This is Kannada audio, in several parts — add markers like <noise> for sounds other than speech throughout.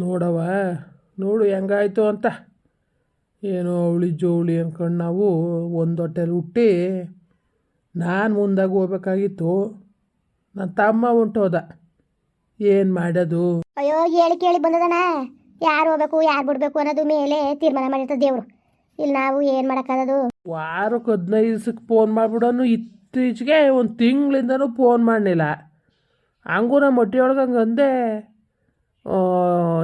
ನೋಡವ ನೋಡು ಹೆಂಗಾಯ್ತು ಅಂತ. ಏನೋ ಅವಳಿ ಜೋಳಿ ಅಂದ್ಕೊಂಡು ನಾವು ಒಂದು ಹೊಟ್ಟೆಲಿ ಹುಟ್ಟಿ ನಾನು ಮುಂದಾಗಿ ಹೋಗ್ಬೇಕಾಗಿತ್ತು. ನನ್ನ ತಮ್ಮ ಉಂಟೋದ ಏನು ಮಾಡೋದು ಅಯ್ಯೋ ಹೇಳಿ ಕೇಳಿ ಬಂದದಣ್ಣ. ಯಾರು ಹೋಗ್ಬೇಕು ಯಾರು ಬಿಡಬೇಕು ಅನ್ನೋದು ಮೇಲೆ ತೀರ್ಮಾನ ಮಾಡಿರ್ತದೆ ದೇವರು. ಇಲ್ಲಿ ನಾವು ಏನು ಮಾಡೋಕ್ಕಾಗೋದು? ವಾರಕ್ಕೆ ಹದಿನೈದು ದಿವ್ಸಕ್ಕೆ ಫೋನ್ ಮಾಡಿಬಿಡೋನು ಇತ್ತೀಚೆಗೆ ಒಂದು ತಿಂಗಳಿಂದನೂ ಫೋನ್ ಮಾಡಲಿಲ್ಲ ಹಂಗೂ ನಮ್ಮ ಹೊಟ್ಟೆಯೊಳಗೆ ಹಂಗೆ ಅಂದೆ.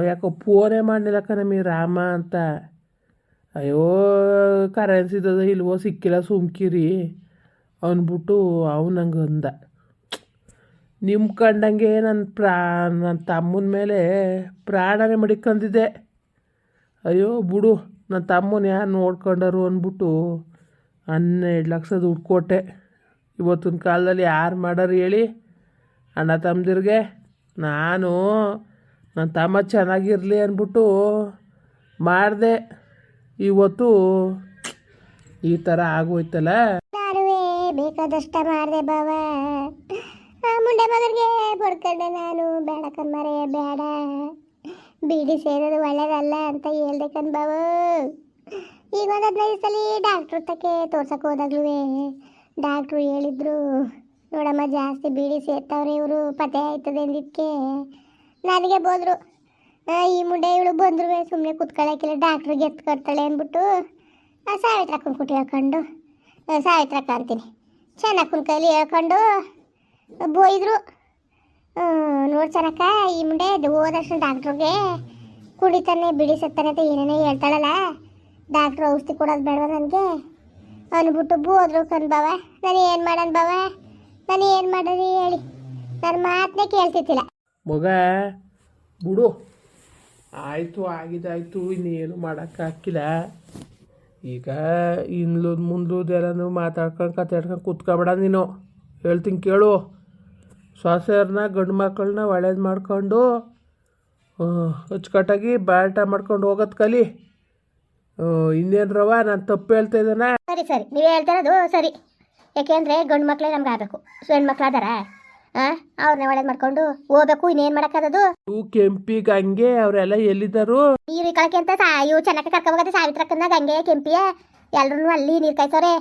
ಯಾಕೋ ಫೋನೇ ಮಾಡಲಿಲ್ಲಕ್ಕ ನಮಗೆ ರಾಮ ಅಂತ. ಅಯ್ಯೋ ಕರೆನ್ಸಿದದ ಇಲ್ವೋ, ಸಿಕ್ಕಿಲ್ಲ ಸುಮ್ಕಿರಿ ಅಂದ್ಬಿಟ್ಟು ಅವನು ನಂಗೆ ಅಂದ. ನಿಮ್ಮ ಕಂಡಂಗೆ ನನ್ನ ಪ್ರಾ ನನ್ನ ತಮ್ಮನ ಮೇಲೆ ಪ್ರಾಣನೇ ಮಡಿಕೊಂಡಿದ್ದೆ ಅಯ್ಯೋ, ಬಿಡು ನನ್ನ ತಮ್ಮನ ಯಾರು ನೋಡ್ಕೊಂಡರು ಅಂದ್ಬಿಟ್ಟು ಹನ್ನೆರಡು ಲಕ್ಷ ದುಡ್ಡು ಕೊಟ್ಟೆ. ಇವತ್ತಿನ ಕಾಲದಲ್ಲಿ ಯಾರು ಮಾಡೋರು ಹೇಳಿ? ಅಣ್ಣ ತಮ್ಮದಿರ್ಗೆ ನಾನು ನನ್ನ ತಮ್ಮ ಚೆನ್ನಾಗಿರಲಿ ಅಂದ್ಬಿಟ್ಟು ಮಾಡಿದೆ. ಇವತ್ತು ಈ ಥರ ಆಗೋಯ್ತಲ್ಲ. ಬೇಕಾದಷ್ಟ ಮಾಡಿದೆ ಬಾವ. ಆ ಮುಂಡೆ ಮಗನಿಗೆ ನಾನು. ಬೇಡ ಬೇಡ. ಬೀಡಿ ಸೇರೋದು ಒಳ್ಳೇದಲ್ಲ ಅಂತ ಹೇಳ್ದೆ ಕಣ್ ಬಾವ ಈಗ ಒಂದು ಹದಿನೈದು ಸಲ ಡಾಕ್ಟ್ರ್ ತಕ್ಕೆ ತೋರ್ಸಕ್ಕೆ ಹೋದಾಗ್ಲೂ ಡಾಕ್ಟ್ರು ಹೇಳಿದ್ರು, ನೋಡಮ್ಮ ಜಾಸ್ತಿ ಬೀಡಿ ಸೇರ್ತಾವ್ರೆ ಇವರು, ಪತೆ ಆಯ್ತದೆ ಅಂದಿದ್ದಕ್ಕೆ ನನಗೆ ಬೋದ್ರು ಈ ಮುಂಡೆ ಇವಳು ಬಂದ್ರು ಸುಮ್ಮನೆ ಕುತ್ಕೊಳ್ಳೋಕ್ಕಿಲ್ಲ ಡಾಕ್ಟ್ರಿಗೆ ಎತ್ಕೊಡ್ತಾಳೆ ಅಂದ್ಬಿಟ್ಟು ಸಾವಿತ್ರ ಕುಟಿ ಹೇಳ್ಕೊಂಡು ಸಾವಿತ್ರಾ ಸಾವಿತ್ರಕ್ಕ ಚೆನ್ನಾಗಿ ಚೆನ್ನಕ್ಕನ ಕೈಲಿ ಹೇಳ್ಕೊಂಡು ಬೋಯಿದ್ರು. ನೋಡಿ ಚೆನ್ನಕ್ಕ ಈ ಮುಂಡೆ ಹೋದಷ್ಟು ಡಾಕ್ಟ್ರಿಗೆ ಕುಡಿತಾನೆ ಬಿಡಿಸುತ್ತಾನೆ ಅಂತ ಏನೇನೋ ಹೇಳ್ತಾಳಲ್ಲ. ಡಾಕ್ಟ್ರು ಔಷಧಿ ಕೊಡೋದು ಬೇಡವ ನನಗೆ? ಅಂದ್ಬಿಟ್ಟು ಬೋದ್ರು ಕಣ್ ಬಾವ ನಾನು ಏನು ಮಾಡೋಣ ಬಾವ ನಾನು ಏನು ಮಾಡೋದು ಹೇಳಿ. ನನ್ನ ಮಾತನ್ನೇ ಕೇಳ್ತಿತ್ತಿಲ್ಲ ಮಗ, ಬಿಡು. ಆಯಿತು ಆಗಿದಾಯಿತು ಇನ್ನೇನು ಮಾಡೋಕ್ಕಾಗಿಲ್ಲ ಈಗ ಇನ್ಲುದ್ ಮುಂದ್ಲುದೆಲ್ಲನೂ ಮಾತಾಡ್ಕೊಂಡು ಕತ್ತಾಡ್ಕೊಂಡು ಕೂತ್ಕೊಬೇಡ ನೀನು. ಹೇಳ್ತೀನಿ ಕೇಳು. ಸೊಸೆಯರನ್ನ ಗಂಡು ಮಕ್ಕಳನ್ನ ಒಳ್ಳೇದು ಮಾಡ್ಕೊಂಡು ಅಚ್ಚುಕಟ್ಟಾಗಿ ಬಾಟ ಮಾಡ್ಕೊಂಡು ಹೋಗೋದು ಕಲಿ. ಇನ್ನೇನು ರವ, ನಾನು ತಪ್ಪು ಹೇಳ್ತಾ ಇದ್ದಾನ. ಸರಿ ಸರಿ. ನೀವೇ ಹೇಳ್ತಾ ಇರೋದು ಸರಿ. ಯಾಕೆಂದರೆ ಗಂಡು ಮಕ್ಕಳೇ ನಮ್ಗೆ ಆಗಬೇಕು. ಹೆಣ್ಮಕ್ಳು ಅದಾರ ಹಾಂ ಅವ್ರನ್ನ ಒಳಗ್ ಮಾಡ್ಕೊಂಡು ಹೋಗ್ಬೇಕು ಇನ್ನೇನ್ ಮಾಡಕದದು ಇವು ಕೆಂಪಿ ಗಂಗೆ ಅವರೆಲ್ಲ ಎಲ್ಲಿದ್ದಾರು? ನೀರ್ ಕಳಕೆ ಅಂತ ಸಾಯು ಚೆನ್ನಾಗಿ ಕರ್ಕೊಬೋಗತ್ತೆ ಸಾವಿತ್ರಕ್ಕನ್ನ ಗಂಗೆ ಕೆಂಪಿಯ. ಎಲ್ರು ಅಲ್ಲಿ ನೀರ್ ಕಾಯ್ಸವ್ರೆ.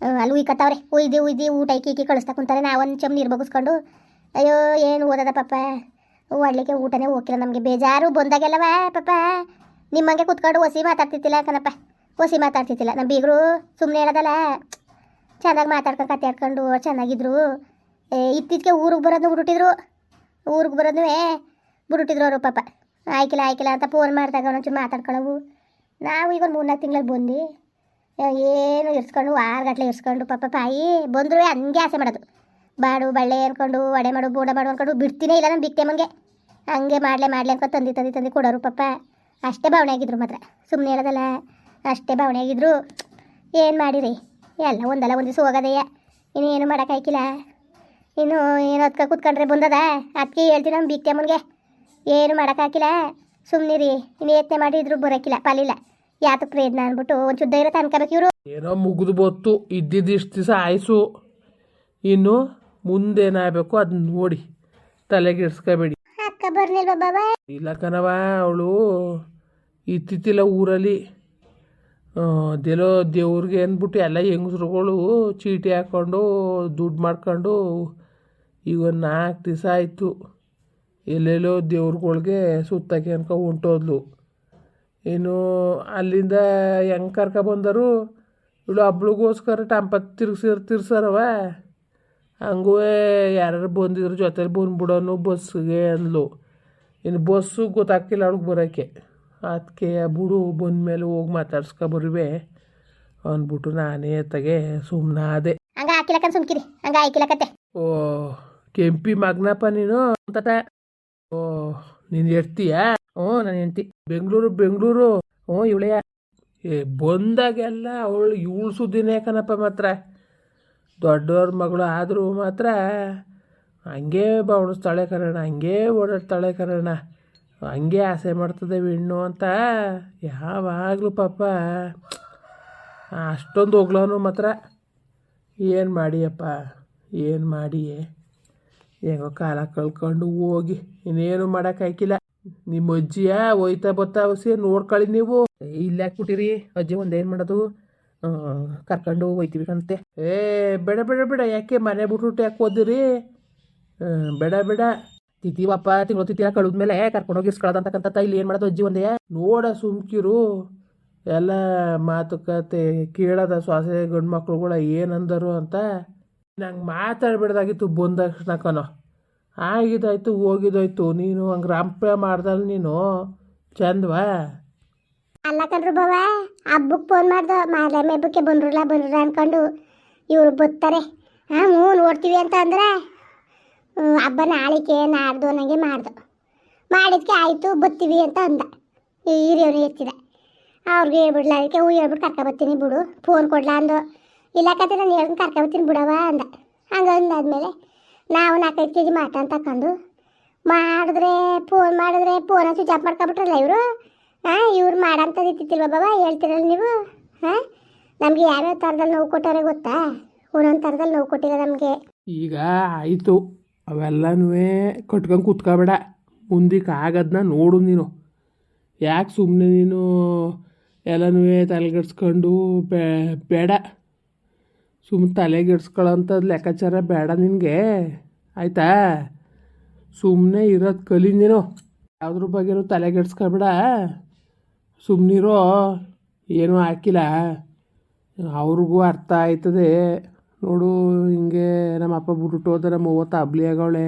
ಹ್ಮ್, ಅಲ್ಲಿ ಉಯ್ಕತ್ತವ್ರೆ. ಉಯ್ದಿ ಉಯ್ದು ಊಟ ಇಕ್ಕಿ ಇಕ್ಕಿ ಕಳಿಸ್ತಾ ಕುಂತಾರೆ. ನಾವೊಂದು ಚಮ್ ನೀರು ಬಗ್ಗಿಸ್ಕೊಂಡು ಅಯ್ಯೋ ಏನು ಓದದ ಪಾಪ ಒಡ್ಲಿಕ್ಕೆ ಊಟನೇ ಹೋಗಿಲ್ಲ ನಮಗೆ. ಬೇಜಾರು ಬಂದಾಗೆಲ್ಲವ ಪಾಪ ನಿಮ್ಮಂಗೆ ಕುತ್ಕೊಂಡು ಒಸಿ ಮಾತಾಡ್ತಿದ್ದಿಲ್ಲ ಕಣಪ್ಪ. ಒಸಿ ಮಾತಾಡ್ತಿದ್ದಿಲ್ಲ ನಮ್ಮ ಬೀಗರು ಸುಮ್ಮನೆ ಹೇಳೋದಲ್ಲ. ಚೆನ್ನಾಗಿ ಮಾತಾಡ್ಕೊಂಡು ಕತೆ ಆಡ್ಕೊಂಡು ಚೆನ್ನಾಗಿದ್ರು. ಇತ್ತೀಚೆಗೆ ಊರಿಗೆ ಬರೋದು ಬಿಟ್ಟಿದ್ರು ಊರಿಗೆ ಏ ಬಿಡುಟಿದ್ರು ಅವರು ಪಾಪ. ಆಯ್ಕಿಲ್ಲ ಆಯ್ಕಿಲ್ಲ ಅಂತ ಫೋನ್ ಮಾಡಿದಾಗ ಒಂಚೂರು ಮಾತಾಡ್ಕೊಳ್ಳವು ನಾವು ಈಗ ಒಂದು ಮೂರ್ನಾಲ್ಕು ತಿಂಗಳಲ್ಲಿ ಬಂದು ಏನು ಇರ್ಸ್ಕೊಂಡು ವಾರಗಟ್ಲೆ ಇರ್ಸ್ಕೊಂಡು ಪಾಪ ಪಾಯಿ ಬಂದರೂ ಹಂಗೆ ಆಸೆ ಮಾಡೋದು. ಬಾಡು, ಬಳ್ಳೆ ಅಂದ್ಕೊಂಡು ಒಡೆ ಮಾಡು, ಬೋಡ ಮಾಡು ಅಂದ್ಕೊಂಡು ಬಿಡ್ತೀನೇ ಇಲ್ಲ ನಾನು ಬಿಕ್ಕೆ ಮಂಗೆ ಹಂಗೆ ಮಾಡಲೇ, ಮಾಡಲೆ ಅನ್ಕೊಂಡು ತಂದು ತಂದು ತಂದು ಕೊಡೋರು ಪಾಪ. ಅಷ್ಟೇ ಭಾವನೆ ಆಗಿದ್ರು ಮಾತ್ರ. ಸುಮ್ಮನೆ ಹೇಳೋದಲ್ಲ, ಅಷ್ಟೇ ಭಾವನೆ ಆಗಿದ್ರು. ಏನು ಮಾಡಿರಿ? ಎಲ್ಲ ಒಂದಲ್ಲ, ಒಂದು ದಿವಸ ಹೋಗೋದಯ್ಯ ಇನ್ನೇನು ಮಾಡೋಕ್ಕಾಯ್ಕಿಲ್ಲ ಇನ್ನು ಏನು ಹೊತ್ಕ ಕೂತ್ಕೊಂಡ್ರೆ ಬಂದದ? ಅದಕ್ಕೆ ಹೇಳ್ತೀನಿ ನಮ್ಮ ಅಮ್ಮನಿಗೆ. ಏನು ಮಾಡೋಕ್ಕಾಗಿಲ್ಲ ಸುಮ್ಮನಿರಿ ಇನ್ನು ಯತ್ನೆ ಮಾಡಿದ್ರು ಬರೋಕ್ಕಿಲ್ಲ ಪಾಲಿಲ್ಲ. ಯಾತಕ್ಕೆ ಪ್ರಯತ್ನ ಅಂದ್ಬಿಟ್ಟು ಒಂದು ಶುದ್ಧ ಇರೋ ಅನ್ಕೋಬೇಕು ಇವರು. ಏನೋ ಮುಗಿದು ಬತ್ತು. ಇದ್ದಿದ್ದು ಇಷ್ಟು ದಿವಸ ಆಯ್ಸು. ಇನ್ನು ಮುಂದೇನಾಗಬೇಕು ಅದನ್ನ ನೋಡಿ. ತಲೆಗೆ ಇಡ್ಸ್ಕೋಬೇಡಿ ಅಕ್ಕ ಬರ್ಲಿಲ್ವ ಬಾಬಾ? ಇಲ್ಲ ಕಣವ ಅವಳು ಇತ್ತಿತ್ತಿಲ್ಲ ಊರಲ್ಲಿ. ಅದೆಲ್ಲೋ ದೇವ್ರಿಗೆ ಅಂದ್ಬಿಟ್ಟು ಎಲ್ಲ ಹೆಂಗಸ್ರುಗಳು ಚೀಟಿ ಹಾಕ್ಕೊಂಡು ದುಡ್ಡು ಮಾಡ್ಕೊಂಡು ಈಗ ಒಂದು ನಾಲ್ಕು ದಿವಸ ಆಯಿತು. ಎಲ್ಲೆಲ್ಲೋ ದೇವ್ರುಗಳ್ಗೆ ಸುತ್ತಕ್ಕೆ ಅನ್ಕೊ ಹೊಂಟೋದ್ಲು. ಏನು ಅಲ್ಲಿಂದ ಹೆಂಗೆ ಕರ್ಕೊಬಂದರು ಇವಳು ಹಬ್ಳಿಗೋಸ್ಕರ ಟಂಪತ್ ತಿರ್ಗ್ಸಿರ್ ತಿರ್ಸರವ ಹಂಗೂ ಯಾರು ಬಂದಿದ್ರು ಜೊತೆಲಿ ಬಂದ್ಬಿಡೋನು ಬಸ್ಸಿಗೆ ಅಂದ್ಲು. ಇನ್ನು ಬಸ್ಸು ಗೊತ್ತಾಗ್ತಿಲ್ಲ ಅವ್ಳಿಗೆ ಬರೋಕ್ಕೆ ಅದಕ್ಕೆ ಬಿಡು ಬಂದಮೇಲೆ ಹೋಗಿ ಮಾತಾಡ್ಸ್ಕೊ ಬರುವೆ ಅಂದ್ಬಿಟ್ಟು ನಾನೇ ತಗೆ ಸುಮ್ಮನಾದೆ ಹಂಗ ಹಾಕಿಲಕ್ಕ ಸುಮ್ಕಿರಿ. ಹಂಗ ಹಾಕಿಲಕತ್ತೆ ಓ ಕೆಂಪಿ ಮಗ್ನಪ್ಪ ನೀನು ಅಂತಟ. ಓ, ನೀನು ಎಡ್ತೀಯಾ ಹ್ಞೂ ನಾನು ಹೆಂಡ್ತಿ. ಬೆಂಗಳೂರು ಬೆಂಗಳೂರು. ಹ್ಞೂ ಇವಳೆಯ ಏ, ಬಂದಾಗೆಲ್ಲ ಅವಳು ಇವಳು ಸುದ್ದಿನೇ ಕಣಪ್ಪ ಮಾತ್ರ. ದೊಡ್ಡವ್ರ ಮಗಳು ಆದರೂ ಮಾತ್ರ ಹಂಗೆ ಬವಣಿಸ್ತಾಳೆ ಕರೋಣ ಹಂಗೆ ಓಡಾಡ್ತಾಳೆ ಕರೋಣ ಹಂಗೆ ಆಸೆ ಮಾಡ್ತದೆ ಹೆಣ್ಣು ಅಂತ. ಯಾವಾಗಲೂ ಪಾಪ. ಅಷ್ಟೊಂದು ಹೋಗ್ಲವನು ಮಾತ್ರ. ಏನು ಮಾಡಿಯಪ್ಪ? ಏನು ಮಾಡಿ ಹೆಂಗೋ ಕಾಲ ಕಳ್ಕೊಂಡು ಹೋಗಿ, ಇನ್ನೇನು ಮಾಡೋಕ್ಕಾಯ್ಕಿಲ್ಲ ನಿಮ್ಮ ಅಜ್ಜಿಯ ಹೋಯ್ತಾ ಬತ್ತಾ ಅವಸಿ ನೋಡ್ಕೊಳ್ಳಿ ನೀವು. ಇಲ್ಲ ಹಾಕ್ಬಿಟ್ಟಿರಿ ಅಜ್ಜಿ ಒಂದೇನು ಮಾಡೋದು? ಕರ್ಕೊಂಡು ಹೋಯ್ತೀವಿ ಕಂತೆ. ಏ, ಬೇಡ ಬೇಡ ಬೇಡ, ಯಾಕೆ ಮನೆ ಬಿಟ್ಬಿಟ್ಟು ಯಾಕೆ ಓದಿರಿ ಬೇಡ ಬೇಡ. ತಿಥಿವಪ್ಪ, ತಿಂಗಳು ತಿಥಿ ಕಳೆದ್ಮೇಲೆ ಕರ್ಕೊಂಡೋಗಿ ಇಸ್ಕೊಳ್ಳೋದಂತಕ್ಕಂಥ ಇಲ್ಲಿ ಏನು ಮಾಡೋದು ಅಜ್ಜಿ ಒಂದೇ? ನೋಡ ಸುಮ್ಕಿರು. ಎಲ್ಲ ಮಾತುಕತೆ ಕೇಳದ ಸೊಸೆ ಗಂಡು ಮಕ್ಳುಗಳ ಏನಂದರು ಅಂತ. ನಂಗೆ ಮಾತಾಡ್ಬಿಡ್ದಾಗಿತ್ತು ಬಂದ ತಕ್ಷಣ ಆಗಿದ್ದಾಯ್ತು, ಹೋಗಿದ್ದಾಯ್ತು. ನೀನು ಹಂಗೆ ರಂಪ ಮಾಡ್ದಲ್ಲ ನೀನು? ಚಂದವಾ? ಅಲ್ಲ ಕಣ್ರು ಬಾವ ಹಬ್ಬಕ್ಕೆ ಫೋನ್ ಮಾಡ್ದು ಮಾಲೆ ಹಬ್ಬಕ್ಕೆ ಬಂದ್ರಲ್ಲ ಬಂದ್ರಲ್ಲ ಅನ್ಕೊಂಡು ಇವ್ರು ಬರ್ತಾರೆ ಹಾಂ ಹ್ಞೂ, ನೋಡ್ತೀವಿ ಅಂತ ಅಂದ್ರೆ ಹಬ್ಬ ನಾಳಿಕೆ, ನಾಡ್ದು ನನಗೆ ಮಾಡ್ದು. ಮಾಡಿದ್ಕೆ ಆಯಿತು ಬರ್ತೀವಿ ಅಂತ ಅಂದ. ಹಿರಿಯವನು ಎತ್ತಿದ ಅವ್ರಿಗೆ ಹೇಳ್ಬಿಡ್ಲ, ಅದಕ್ಕೆ ಹೂ ಹೇಳ್ಬಿಟ್ಟು ಕರ್ಕೊಬರ್ತೀನಿ ಬಿಡು. ಫೋನ್ ಕೊಡ್ಲಾ ಅಂದು. ಇಲ್ಲ ಕತೆ ನಾನು ಹೇಳ್ಕೊಂಡು ಕರ್ಕೊಂಬತ್ತೀನಿ ಬಿಡವ ಅಂದ. ಹಂಗೆ ಅಂದಾದ್ಮೇಲೆ ನಾವು ನಾಲ್ಕೈದು ಕೆ ಜಿ ಮಟನ್ ತಕೊಂಡು ಮಾಡಿದ್ರೆ ಫೋನ್ ಮಾಡಿದ್ರೆ ಫೋನ ಸ್ವಿಚ್ ಆಫ್ ಮಾಡ್ಕೊಬಿಟ್ರಲ್ಲ ಇವರು? ಹಾಂ ಇವ್ರು ಮಾಡಂಥದ್ದು ಇತ್ತಿಲ್ವ ಬಾಬಾ? ಹೇಳ್ತಿರಲ್ಲ ನೀವು? ಹಾಂ ನಮಗೆ ಯಾವ್ಯಾವ ಥರದಲ್ಲಿ ನೋವು ಕೊಟ್ಟಾರೆ ಗೊತ್ತಾ? ಒಂದೊಂದು ಥರದಲ್ಲಿ ನೋವು ಕೊಟ್ಟಿದೆ ನಮಗೆ. ಈಗ ಆಯಿತು. ಅವೆಲ್ಲನೂ ಕಟ್ಕೊಂಡು ಕೂತ್ಕೋಬೇಡ. ಮುಂದಕ್ಕೆ ಆಗದನ್ನ ನೋಡು ನೀನು. ಯಾಕೆ ಸುಮ್ಮನೆ ನೀನು ಎಲ್ಲನೂ ತಲೆಗೆಡ್ಸ್ಕೊಂಡು ಬೇಡ. ಸುಮ್ಮನೆ ತಲೆಗೆಡ್ಸ್ಕೊಳ್ಳೋಂಥದ್ದು ಲೆಕ್ಕಾಚಾರ ಬೇಡ ನಿನಗೆ. ಆಯಿತಾ? ಸುಮ್ಮನೆ ಇರೋದು ಕಲಿ ನೀನು ಯಾವುದ್ರ ಬಗ್ಗೆನೂ ತಲೆಗೆಡ್ಸ್ಕೊಬೇಡ ಸುಮ್ಮನಿರೋ ಏನೂ ಹಾಕಿಲ್ಲ. ಅವ್ರಿಗೂ ಅರ್ಥ ಆಯ್ತದೆ. ನೋಡು, ಹಿಂಗೆ ನಮ್ಮ ಅಪ್ಪ ಬಿಟ್ಬಿಟ್ಟು ಹೋದ ನಮ್ಮ ಅವ್ವ ಆಗೋಳೆ ಆಗವಳೆ,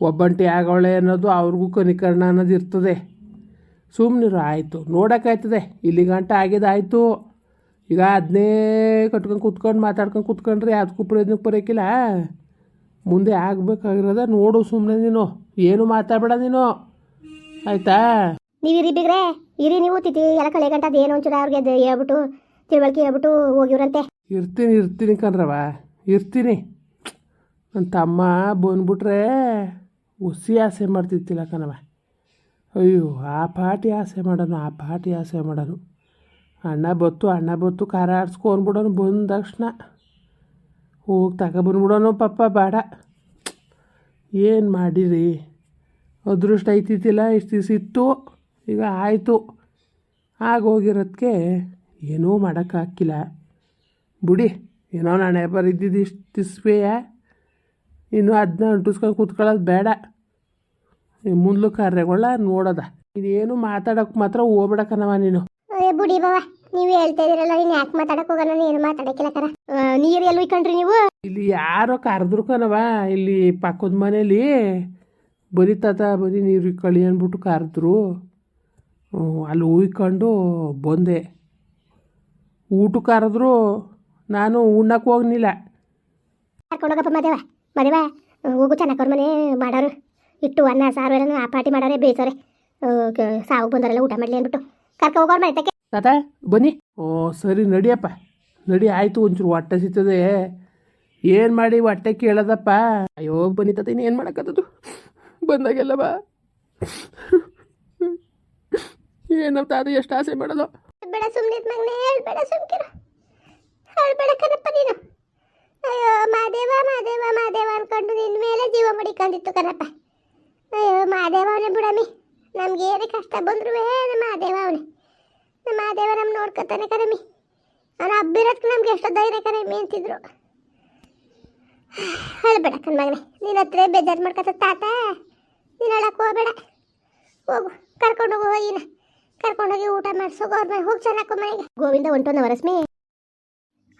ಒಬ್ಬಂಟಿ ಆಗವಳೆ ಅನ್ನೋದು ಅವ್ರಿಗೂ ಕನಿಕರಣ ಅನ್ನೋದು ಇರ್ತದೆ. ಸುಮ್ಮನಿರು ಆಯಿತು. ನೋಡೋಕ್ಕಾಯ್ತದೆ. ಇಲ್ಲಿ ಗಂಟ ಆಗಿದೆ ಈಗ ಅದನ್ನೇ ಕಟ್ಕೊಂಡು ಕುತ್ಕೊಂಡು ಮಾತಾಡ್ಕೊಂಡು ಕುತ್ಕೊಂಡ್ರೆ ಅದಕ್ಕೂ ಪ್ರಯೋಜನಕ್ಕೆ ಬರೋಕ್ಕಿಲ್ಲ ಮುಂದೆ ಆಗಬೇಕಾಗಿರೋದ ನೋಡು ಸುಮ್ಮನೆ ನೀನು ಏನು ಮಾತಾಡ್ಬೇಡ ನೀನು. ಆಯಿತಾ? ನೀವಿರಿ ಇರಿ ಬಿಗ್ರೆ ಇರಿ ನೀವು ತಿಥಿ ಎಲ್ಲ ಕಳೆ ಗಂಟ ಅದೇನು ಒಂಚೂರು ಅವ್ರಿಗೆ ಅದು ಹೇಳ್ಬಿಟ್ಟು ತಿಳುವಳಿಕೆ ಹೇಳ್ಬಿಟ್ಟು ಹೋಗಿವ್ರಂತೆ. ಇರ್ತೀನಿ ಇರ್ತೀನಿ ಕಣ್ರವ ಇರ್ತೀನಿ. ನನ್ನ ತಮ್ಮ ಬಂದ್ಬಿಟ್ರೆ ಹುಸಿ ಆಸೆ ಮಾಡ್ತಿತ್ತಿಲ್ಲ ಕಣವ ಅಯ್ಯೋ ಆ ಪಾಟಿ ಆಸೆ ಮಾಡೋನು ಆ ಪಾಟಿ ಆಸೆ ಮಾಡೋನು. ಅಣ್ಣ ಬತ್ತು ಅಣ್ಣ ಬತ್ತು ಖಾರ ಆಡ್ಸ್ಕೊಂಡ್ಬಿಡೋನು ಬಂದ ತಕ್ಷಣ. ಹೋಗಿ ತಗೊಬಂದ್ಬಿಡೋನು ಪಪ್ಪ ಬೇಡ. ಏನು ಮಾಡಿರಿ? ಅದೃಷ್ಟ ಐತಿತ್ತಿಲ್ಲ, ಇಷ್ಟು ದಿವಸ ಇತ್ತು, ಈಗ ಆಯಿತು. ಆಗೋಗಿರೋದಕ್ಕೆ ಏನೂ ಮಾಡೋಕ್ಕಾಗಿಲ್ಲ ಬಿಡಿ, ಏನೋ ನಾಳೆ ಬರಿದ್ದಿದ್ದು ಇಷ್ಟು ದಿಸ್ವೆಯ ಇನ್ನು ಅದನ್ನ ಅಂಟಿಸ್ಕೊಂಡು ಕೂತ್ಕೊಳ್ಳೋದು ಬೇಡ. ಮುಂದ್ಲು ಕಾರ್ಯಗಳ ನೋಡೋದ. ಇದೇನು ಮಾತಾಡೋಕೆ ಮಾತ್ರ ಹೋಗ್ಬೇಡಕ್ಕನವ ನೀನು. ಏ ಬುಡಿ ಬಾವ ನೀವು ಹೇಳ್ತಾ ಇದ್ರಲ್ಲ ನೀನ್ ಯಾಕೆ ಮಾತಾಡಕ್ ಹೋಗೋಣ? ನೀನ್ ಏನು ಮಾತಾಡಕ್ಕಿಲ್ಲ ಕರ. ನೀರು ಎಲ್ಲಿ ಇಕ್ಕಂಡ್ರಿ ನೀವು? ಇಲ್ಲಿ ಯಾರೋ ಕರೆದ್ರು ಕಣವ ಇಲ್ಲಿ ಪಕ್ಕದ ಮನೇಲಿ. ಬರಿ ತಾತ ಬರೀ ನೀರು ಇಕ್ಕಳಿ ಅಂದ್ಬಿಟ್ಟು ಕರೆದ್ರು. ಅಲ್ಲಿ ಉಯ್ಕೊಂಡು ಬಂದೆ. ಊಟಕ್ಕೆ ಕರೆದ್ರು ನಾನು ಉಣ್ಣಕ್ಕೆ ಹೋಗ್ನಿಲ್ಲ. ಕರ್ಕೊಂಡೋಗಪ್ಪ ಮದುವೆ ಮದೇವ ಹೋಗು ಚೆನ್ನಾಗಿ ಮನೆ ಮಾಡೋರು. ಇಟ್ಟು ಅನ್ನ ಸಾರು ಎಲ್ಲ ಆ ಪಾರ್ಟಿ ಮಾಡೋರೆ ಬೇಯಿಸೋರೆ ಸಾವು ಬಂದವರೆಲ್ಲ ಊಟ ಮಾಡಲಿ ಅಂದ್ಬಿಟ್ಟು. ಕರ್ಕೊ ಹೋಗೋರ್ ಮನೆತಕ್ಕೆ ತಾತ ಬನ್ನಿ. ಓ ಸರಿ ನಡಿಯಪ್ಪ. ನಡಿ ಆಯಿತು ಒಂಚೂರು ಹೊಟ್ಟೆ ಸಿಗ್ತದೆ. ಏನು ಮಾಡಿ ಹೊಟ್ಟೆ ಕೇಳದಪ್ಪ? ಅಯ್ಯೋ ಬನ್ನಿ ತಾತ ಏನು ಮಾಡೋಕ್ಕತ್ತದು ಬಂದಾಗೆಲ್ಲ ಬಾ. ಏನಪ್ಪ ತಾತ ಎಷ್ಟು ಆಸೆ ಮಾಡೋದು ಬೇಡ ಸುಮ್ಮನೆ ಮಗನೇ ಹೇಳ್ಬೇಡ ಸುಮ್ಕಿರು. ಹೇಳ್ಬೇಡ ಕಣಪ್ಪ ನೀನು. ಅಯ್ಯೋ ಮಾದೇವ ಮಾದೇವ ಮಾದೇವ ಅನ್ಕೊಂಡು ನಿನ್ನ ಮೇಲೆ ಜೀವ ಮಡಿಕೊಂಡಿತ್ತು ಕಣಪ್ಪ. ಅಯ್ಯೋ ಮಾದೇವನೇ ಬಿಡಮಿ. ನಮ್ಗೆ ಏನೇ ಕಷ್ಟ ಬಂದ್ರು ನಮ್ಮ ಮಹಾದೇವ ಅವನೇ. ನಮ್ಮ ಮಹಾದೇವ ನಮ್ಮ ನೋಡ್ಕೊತಾನೆ ಕರಮಿ. ಅವನು ಹಬ್ಬಿರೋದಕ್ಕೆ ನಮ್ಗೆ ಎಷ್ಟು ಧೈರ್ಯ ಕರಮಿ ಅಂತಿದ್ರು. <sighs> ಹೇಳಬೇಡ ಕಣ್ ಮಗನೇ. ನಿನ್ನ ಹತ್ರ ಬೇಜಾರು ಮಾಡ್ಕೊತ ತಾತ. ನೀನು ಹೇಳಕ್ಕೆ ಹೋಗ್ಬೇಡ. ಹೋಗು. ಕರ್ಕೊಂಡು ಹೋಗು ಹೋಗಿನ ಕರ್ಕೊಂಡೋಗಿ ಊಟ ಮಾಡಿಸೋಗು ಅವ್ರ ಮನೆ ಹೋಗಿ ಚೆನ್ನಾಗಿ ಮನೆಗೆ. ಗೋವಿಂದ ಹೊಂಟೋನ ವರಸ್ಮಿ.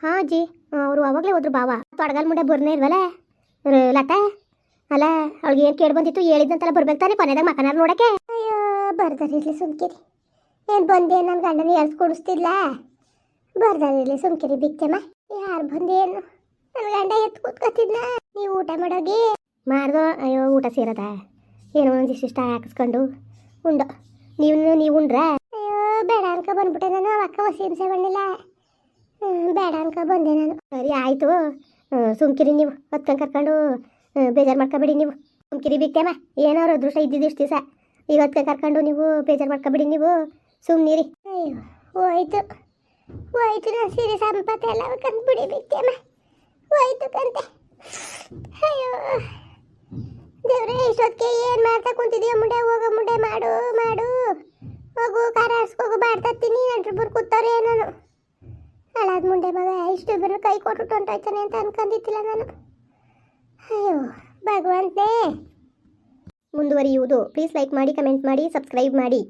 ಹಾಂ ಜಿ. ಅವರು ಅವಾಗಲೇ ಹೋದ್ರು ಬಾವ. ತೊಡಗಲ್ ಮುಂಡೆ ಬರ್ನೇ ಇಲ್ವಲ್ಲ ಲತಾ. ಅಲ್ಲ ಅವಳಿಗೆ ಏನು ಕೇಳಿ ಬಂದಿತ್ತು ಹೇಳಿದ್ದಂತೆಲ್ಲ ಬರ್ಬೇಕು ತಾನೆ ಕೊನೆದಾಗ ಮಕನಾರ ನೋಡಕ್ಕೆ. ಅಯ್ಯೋ ಬರ್ದಾರಿರ್ಲಿ ಸುಮ್ಕಿರಿ. ಏನು ಬಂದೆ ನನ್ನ ಗಂಡನ ಎಲ್ಸ್ ಕೊಡಿಸ್ತಿಲ್ಲ ಬರ್ದಾರಿರ್ಲಿ ಸುಮ್ಕಿರಿ ಬಿಕ್ಕೆಮ್ಮ ಯಾರು ಬಂದೇನು? ನನ್ನ ಗಂಡ ಎತ್ತು ಕೂತ್ಕೊತಿದ್ನ. ನೀವು ಊಟ ಮಾಡೋಗಿ? ಮಾಡ್ದೋ ಅಯ್ಯೋ ಊಟ ಸೇರದ? ಏನೋ ಒಂದು ಇಷ್ಟ ಹಾಕಿಸ್ಕೊಂಡು ಉಂಡು. ನೀವು ನೀವು ಉಂಡ್ರಾ? ಅಯ್ಯೋ ಬೇಡ ಅನ್ಕೊ ಬಂದ್ಬಿಟ್ಟೆ ನಾನು ಅಕ್ಕ ಹೊಸಿ ಹಿಂಸೆ ಬಂದಿಲ್ಲ ಬೇಡ ಅನ್ಕೊ ಬಂದೆ ನಾನು. ಸರಿ ಆಯಿತು. ಸುಮ್ಕಿರಿ ನೀವು. ಹೊತ್ಕೊಂಡು ಕರ್ಕೊಂಡು ಬೇಜಾರು ಮಾಡ್ಕೊಬೇಡಿ ನೀವು. ಸುಮ್ಕಿರಿ ಬಿಟ್ಟೆಮ್ಮ ಏನೋ ಅವ್ರ ಅದೃಷ್ಟ ಇದ್ದಿದ್ದು ಇಷ್ಟು ದಿವಸ. ಇವತ್ತೇ ಕರ್ಕೊಂಡು ನೀವು ಬೇಜಾರು ಮಾಡ್ಕೊಬೇಡಿ ನೀವು. ಸುಮ್ಮನಿರಿ ಹೋಯ್ತು. ಹೋಯ್ತು ನಾನು ಸಿರಿ ಸಂಪತ್ತೆ ಎಲ್ಲ ಕಂದ್ಬಿಡಿ ಬಿಟ್ಟೆಮ್ಮ ಹೋಯ್ತು ಕಂತೆ. ಅಯ್ಯೋ. ದೇವ್ರೆ ಇಷ್ಟೊತ್ತಿಗೆ ಏನು ಮಾಡ್ತಾ ಕುಂತಿದ್ಯೋ? ಮುಂಡೆ ಹೋಗೋ, ಮುಂಡೆ ಮಾಡು ಮಾಡು. ಹೋಗು ಖಾರ ಆಡ್ಸ್ಕೋಗು ಬಾಡ್ತೀನಿ ನಂಟ್ರಿಬ್ಬರು ಕೂತವ್ರೆ ನಾನು ಹಾಳಾದ ಮುಂಡೆ ಮಗ, ಇಷ್ಟು ಇಬ್ಬರು ಕೈ ಕೊಟ್ಟು ಹೊಂಟೋಯ್ತಾನೆ ಅಂತ ಅನ್ಕೊಂಡಿದ್ದಿಲ್ಲ ನಾನು. ಭಗವಂತೇ. ಮುಂದುವರಿಯುವುದು. ಪ್ಲೀಸ್ ಲೈಕ್ ಮಾಡಿ ಕಮೆಂಟ್ ಮಾಡಿ ಸಬ್ಸ್ಕ್ರೈಬ್ ಮಾಡಿ.